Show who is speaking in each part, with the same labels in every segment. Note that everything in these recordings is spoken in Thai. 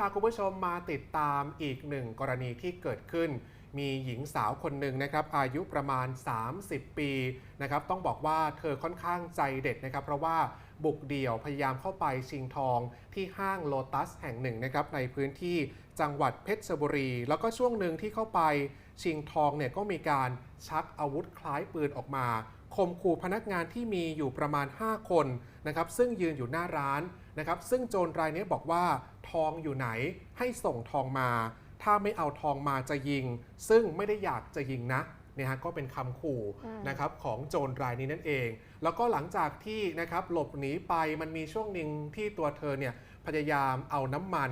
Speaker 1: พาคุณผู้ชมมาติดตามอีกหนึ่งกรณีที่เกิดขึ้น มีหญิงสาวคนหนึ่งนะครับ อายุประมาณ 30 ปีนะครับ ต้องบอกว่าเธอค่อนข้างใจเด็ดนะครับ เพราะว่าบุกเดี่ยวพยายามเข้าไปชิงทองที่ห้างโลตัสแห่งหนึ่งนะครับ ในพื้นที่จังหวัดเพชรบุรี แล้วก็ช่วงหนึ่งที่เข้าไปชิงทองเนี่ยก็มีการชักอาวุธคล้ายปืนออกมาข่มขู่พนักงานที่มีอยู่ประมาณ 5 คนนะครับซึ่งยืนอยู่หน้าร้าน นะครับ ซึ่งโจรรายนี้บอกว่าทองอยู่ไหนให้ส่งทองมา ถ้าไม่เอาทองมาจะยิง ซึ่งไม่ได้อยากจะยิงนะเนี่ยฮะก็เป็นคำขู่
Speaker 2: อืม
Speaker 1: นะครับของโจรรายนี้นั่นเอง แล้วก็หลังจากที่นะครับหลบหนีไปมันมีช่วงหนึ่งที่ตัวเธอเนี่ยพยายามเอาน้ำมัน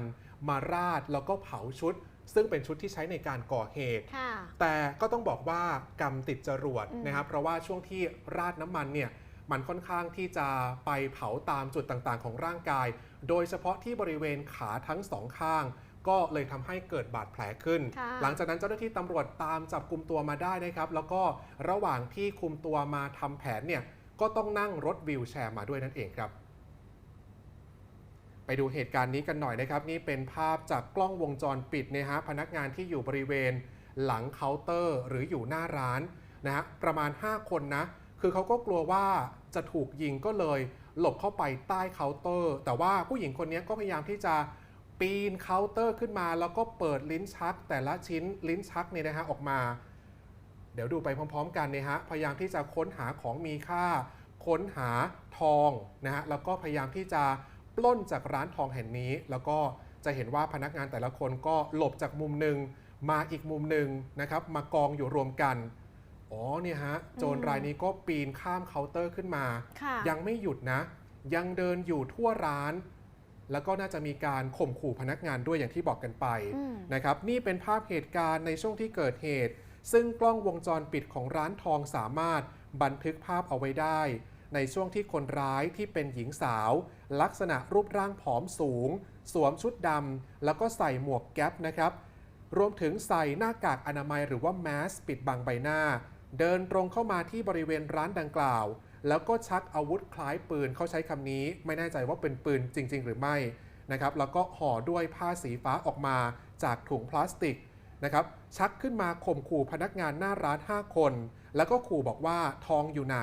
Speaker 1: มาราดแล้วก็เผาชุด ซึ่งเป็นชุดที่ใช้ในการก่อเหตุ
Speaker 2: ค่ะ
Speaker 1: แต่ก็ต้องบอกว่ากรรมติดจรวด
Speaker 2: อืม
Speaker 1: นะครับเพราะว่าช่วงที่ราดน้ำมันเนี่ย มันค่อนข้างที่จะไปเผาตามจุดต่างๆ ของร่างกาย โดยเฉพาะที่บริเวณขาทั้งสองข้าง ก็เลยทำให้เกิดบาดแผลขึ้น
Speaker 2: ค่ะ
Speaker 1: หลังจากนั้นเจ้าหน้าที่ตำรวจตามจับกลุ่มตัวมาได้นะครับ แล้วก็ระหว่างที่คุมตัวมาทำแผนเนี่ยก็ต้องนั่งรถวิวแชร์มาด้วยนั่นเองครับ ไปดูเหตุการณ์นี้กันหน่อยนะครับ นี่เป็นภาพจากกล้องวงจรปิดนะฮะพนักงานที่อยู่บริเวณหลังเคาน์เตอร์ หรืออยู่หน้าร้านนะฮะประมาณ 5 คนนะ คือเขาก็กลัวว่าจะถูกยิงก็เลยหลบเข้าไปใต้เคาน์เตอร์ แต่ว่าผู้หญิงคนนี้ก็พยายามที่จะปีนเคาน์เตอร์ขึ้นมา แล้วก็เปิดลิ้นชัก แต่ละชิ้นลิ้นชักเนี่ยนะฮะออกมา เดี๋ยวดูไปพร้อม ๆ กันนะฮะพยายามที่จะค้นหาของมีค่า ค้นหาทองนะฮะแล้วก็พยายามที่จะปล้นจากร้านทองแห่งนี้ แล้วก็จะเห็นว่าพนักงานแต่ละคนก็หลบจากมุมหนึ่งมาอีกมุมหนึ่งนะครับมากองอยู่รวมกัน อ๋อเนี่ยฮะ โจรรายนี้ก็ปีนข้ามเคาน์เตอร์ขึ้นมา
Speaker 2: ค่ะ
Speaker 1: ยังไม่หยุดนะ ยังเดินอยู่ทั่วร้าน แล้วก็น่าจะมีการข่มขู่พนักงานด้วยอย่างที่บอกกันไป
Speaker 2: อืม
Speaker 1: นะครับนี่เป็นภาพเหตุการณ์ในช่วงที่เกิดเหตุ ซึ่งกล้องวงจรปิดของร้านทองสามารถบันทึกภาพเอาไว้ได้ ในช่วงที่คนร้ายที่เป็นหญิงสาว ลักษณะรูปร่างผอมสูง สวมชุดดำแล้วก็ใส่หมวกแก๊ปนะครับรวมถึงใส่หน้ากากอนามัยหรือว่าแมสปิดบังใบหน้า เดินตรงเข้ามาที่บริเวณร้านดังกล่าว แล้วก็ชักอาวุธคล้ายปืนเขาใช้คำนี้ ไม่แน่ใจว่าเป็นปืนจริง ๆ หรือไม่นะครับแล้วก็ห่อด้วยผ้าสีฟ้าออกมาจากถุงพลาสติกนะครับชักขึ้นมาข่มขู่พนักงานหน้าร้าน 5 คน แล้วก็ขู่บอกว่าทองอยู่ไหน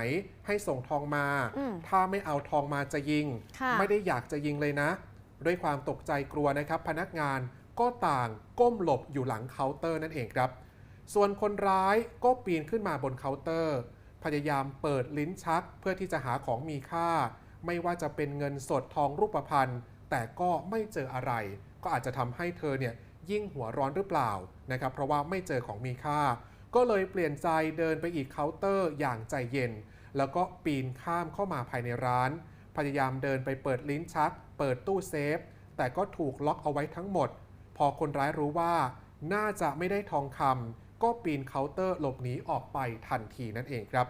Speaker 1: ให้ส่งทองมา
Speaker 2: อืม
Speaker 1: ถ้าไม่เอาทองมาจะยิง
Speaker 2: ค่ะ
Speaker 1: ไม่ได้อยากจะยิงเลยนะ ด้วยความตกใจกลัวนะครับ พนักงานก็ต่างก้มหลบอยู่หลังเคาน์เตอร์นั่นเองครับ ส่วนคนร้ายก็ปีนขึ้นมาบนเคาน์เตอร์ พยายามเปิดลิ้นชักเพื่อที่จะหาของมีค่า ไม่ว่าจะเป็นเงินสดทองรูปพรรณแต่ก็ไม่เจออะไร ก็อาจจะทำให้เธอเนี่ยยิ่งหัวร้อนหรือเปล่านะครับ เพราะว่าไม่เจอของมีค่า ก็เลยเปลี่ยนใจเดินไปอีกเคาน์เตอร์อย่างใจเย็น แล้วก็ปีนข้ามเข้ามาภายในร้าน พยายามเดินไปเปิดลิ้นชัก เปิดตู้เซฟ แต่ก็ถูกล็อกเอาไว้ทั้งหมด พอคนร้ายรู้ว่า น่าจะไม่ได้ทองคำ ก็ปีนเคาน์เตอร์หลบหนีออกไปทันทีนั่นเองครับ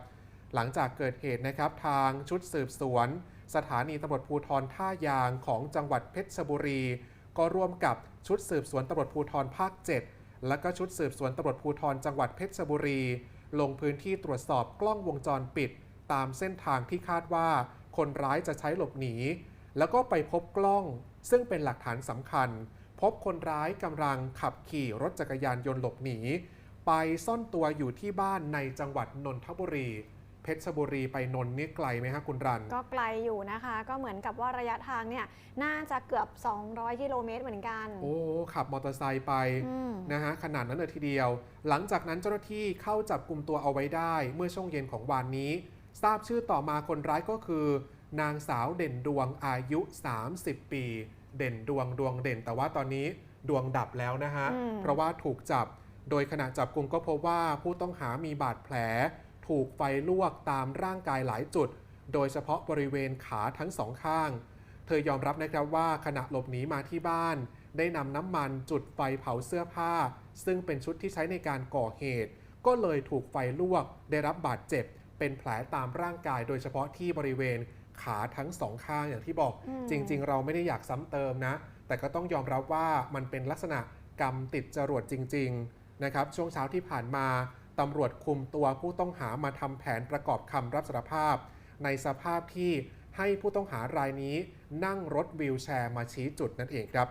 Speaker 1: หลังจากเกิดเหตุนะครับทางชุดสืบสวน สถานีตำรวจภูธรท่ายางของจังหวัดเพชรบุรี ก็ร่วมกับชุดสืบสวนตำรวจภูธรภาค 7 และก็ชุดสืบสวนตำรวจภูธรจังหวัดเพชรบุรี ลงพื้นที่ตรวจสอบกล้องวงจรปิด ตามเส้นทางที่คาดว่า คนร้ายจะใช้หลบหนี แล้วก็ไปพบกล้อง ซึ่งเป็นหลักฐานสำคัญ พบคนร้ายกำลังขับขี่รถจักรยานยนต์หลบหนี ไปซ่อนตัวอยู่ที่บ้านในจังหวัดนนทบุรีเพชรบุรีไปนนท์นี่ไกลไหมฮะคุณรัน
Speaker 2: ก็ไกลอยู่นะคะ ก็เหมือนกับว่าระยะทางเนี่ยน่าจะเกือบ 200 กิโลเมตรเหมือนกัน
Speaker 1: โอ้ขับมอเตอร์ไซค์ไป
Speaker 2: อืม
Speaker 1: นะฮะขนาดนั้นเลยทีเดียว หลังจากนั้นเจ้าหน้าที่เข้าจับกลุ่มตัวเอาไว้ได้ เมื่อช่วงเย็นของวานนี้ ทราบชื่อต่อมาคนร้ายก็คือ นางสาวเด่นดวงอายุ 30 ปี เด่นดวงดวงเด่น แต่ว่าตอนนี้ดวงดับแล้วนะฮะ
Speaker 2: อืม
Speaker 1: เพราะว่าถูกจับ โดยขณะจับกลุ่มก็พบว่าผู้ต้องหามีบาดแผล ถูกไฟลวกตามร่างกายหลายจุด โดยเฉพาะบริเวณขาทั้งสองข้าง เธอยอมรับนะครับว่าขณะหลบหนีมาที่บ้าน ได้นำน้ำมันจุดไฟเผาเสื้อผ้า ซึ่งเป็นชุดที่ใช้ในการก่อเหตุ ก็เลยถูกไฟลวก ได้รับบาดเจ็บ เป็นแผลตามร่างกาย โดยเฉพาะที่บริเวณขาทั้งสองข้างอย่างที่บอก
Speaker 2: อืม
Speaker 1: จริง ๆ เราไม่ได้อยากซ้ำเติมนะ แต่ก็ต้องยอมรับว่ามันเป็นลักษณะกรรมติดจรวดจริง ๆ นะครับช่วงเช้าที่ผ่านมาตำรวจคุมตัวผู้ต้องหามาทำแผนประกอบคำรับสารภาพ ในสภาพที่ให้ผู้ต้องหารายนี้นั่งรถวีลแชร์มาชี้จุดนั่นเองครับ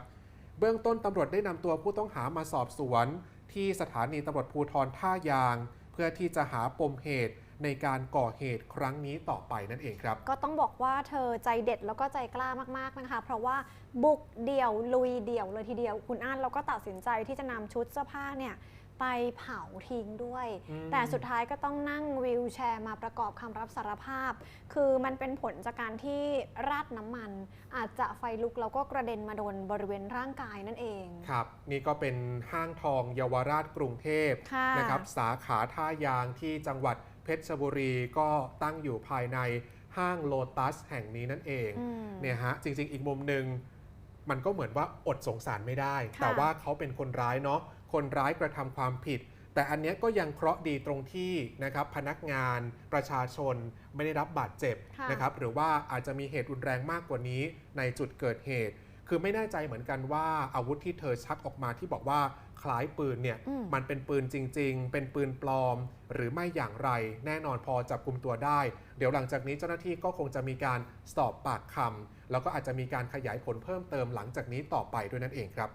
Speaker 1: เบื้องต้นตำรวจได้นำตัวผู้ต้องหามาสอบสวน ที่สถานีตำรวจภูธรท่ายาง เพื่อที่จะหาปมเหตุ ในการก่อเหตุครั้งนี้ต่อไปนั่นเองครับ
Speaker 2: ก็ต้องบอกว่าเธอใจเด็ดแล้วก็ใจกล้ามากๆนะคะ เพราะว่าบุกเดี่ยวลุยเดี่ยวเลยทีเดียว คุณอั้นเราก็ตัดสินใจที่จะนำชุดเสื้อผ้าเนี่ยไปเผาทิ้งด้วย
Speaker 1: อืม
Speaker 2: แต่สุดท้ายก็ต้องนั่งวิวแชร์มาประกอบคำรับสารภาพ คือมันเป็นผลจากการที่ราดน้ำมัน อาจจะไฟลุกแล้วก็กระเด็นมาโดนบริเวณร่างกายนั่นเอง
Speaker 1: ครับ นี่ก็เป็นห้างทองเยาวราชกรุงเทพ
Speaker 2: ค่ะ
Speaker 1: นะครับ สาขาท่ายางที่จังหวัด เพชรบุรีก็ตั้งอยู่ภายในห้างโลตัสแห่งนี้นั่นเอง
Speaker 2: อืม
Speaker 1: เนี่ยฮะจริง ๆ อีกมุมหนึ่งมันก็เหมือนว่าอดสงสารไม่ได้
Speaker 2: ค่ะ
Speaker 1: แต่ว่าเขาเป็นคนร้ายเนาะคนร้ายกระทำความผิด แต่อันเนี้ยก็ยังเคราะห์ดีตรงที่นะครับพนักงานประชาชนไม่ได้รับบาดเจ็บ
Speaker 2: ค่ะ
Speaker 1: นะครับหรือว่าอาจจะมีเหตุรุนแรงมากกว่านี้ในจุดเกิดเหตุ คือไม่แน่ใจเหมือนกันว่าอาวุธที่เธอชักออกมาที่บอกว่าคล้ายปืนเนี่ย
Speaker 2: อืม
Speaker 1: มันเป็นปืนจริง ๆ เป็นปืนปลอม หรือไม่อย่างไร แน่นอนพอจับกลุ่มตัวได้ เดี๋ยวหลังจากนี้เจ้าหน้าที่ก็คงจะมีการสอบปากคำแล้วก็อาจจะมีการขยายผลเพิ่มเติมหลังจากนี้ต่อไปด้วยนั่นเองครับ